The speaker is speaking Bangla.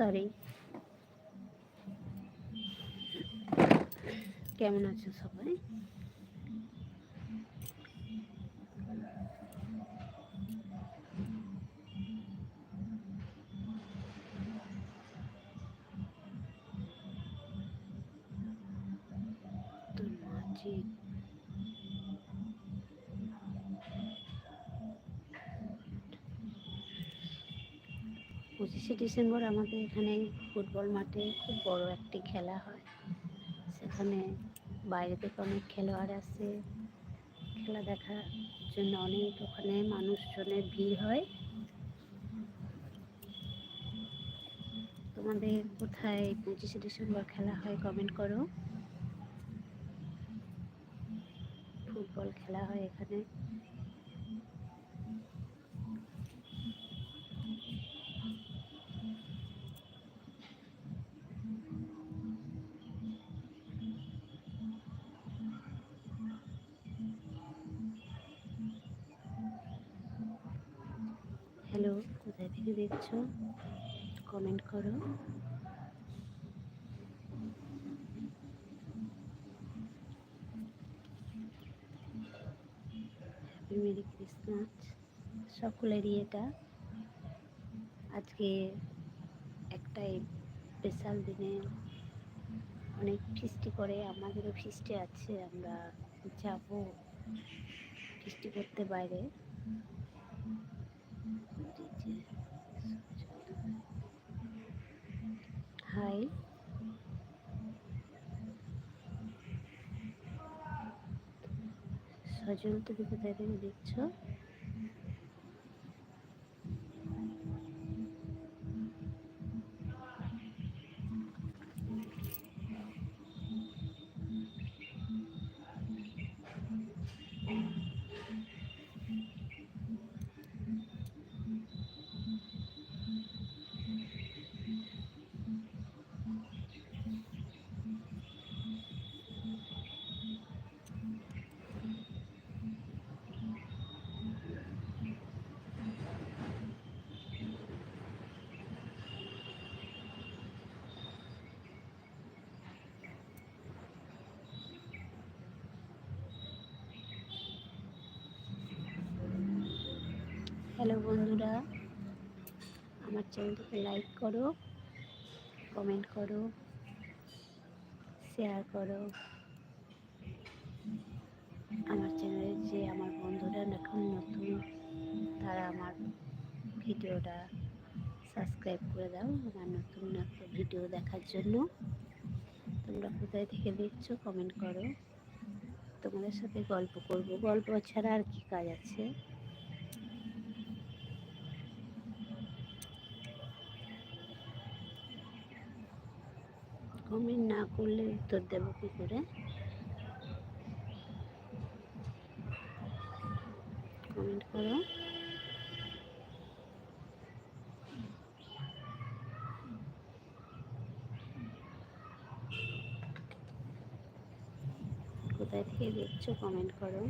সরি কেমন আছো সবাই? তো পঁচিশে ডিসেম্বর আমাদের এখানে ফুটবল মাঠে খুব বড় একটি খেলা হয়। সেখানে বাইরে থেকে অনেক খেলোয়াড় আসে। খেলা দেখার জন্য অনেক ওখানে মানুষজনের ভিড় হয়। তোমাদের কোথায় পঁচিশে ডিসেম্বর খেলা হয় কমেন্ট করো। ফুটবল খেলা হয় এখানে। হ্যালো, কোথায় থেকে দেখছ? কমেন্ট করো। হ্যাপি মেরি ক্রিসমাস সকলেরই এটা। আজকে একটাই স্পেশাল দিনে অনেক ফিস্টি করে, আমাদেরও ফিস্টি আছে, আমরা যাব ফিস্টি করতে বাইরে। হাই সজল তুমি কোথায় থেকে দেখছ? হ্যালো বন্ধুরা, আমার চ্যানেলটিকে লাইক করো, কমেন্ট করো, শেয়ার করো। আমার চ্যানেলে যে আমার বন্ধুরা এখন নতুন, তারা আমার ভিডিওটা সাবস্ক্রাইব করে দাও, আমার নতুন নতুন ভিডিও দেখার জন্য। তোমরা কোথায় থেকে দেখছ কমেন্ট করো। তোমাদের সাথে গল্প করব। গল্প ছাড়া আর কি কাজ আছে? কমেন্ট না করলে উত্তর দেব কি করে? কমেন্ট করো। কোথায় থেকে দেখছ কমেন্ট করো।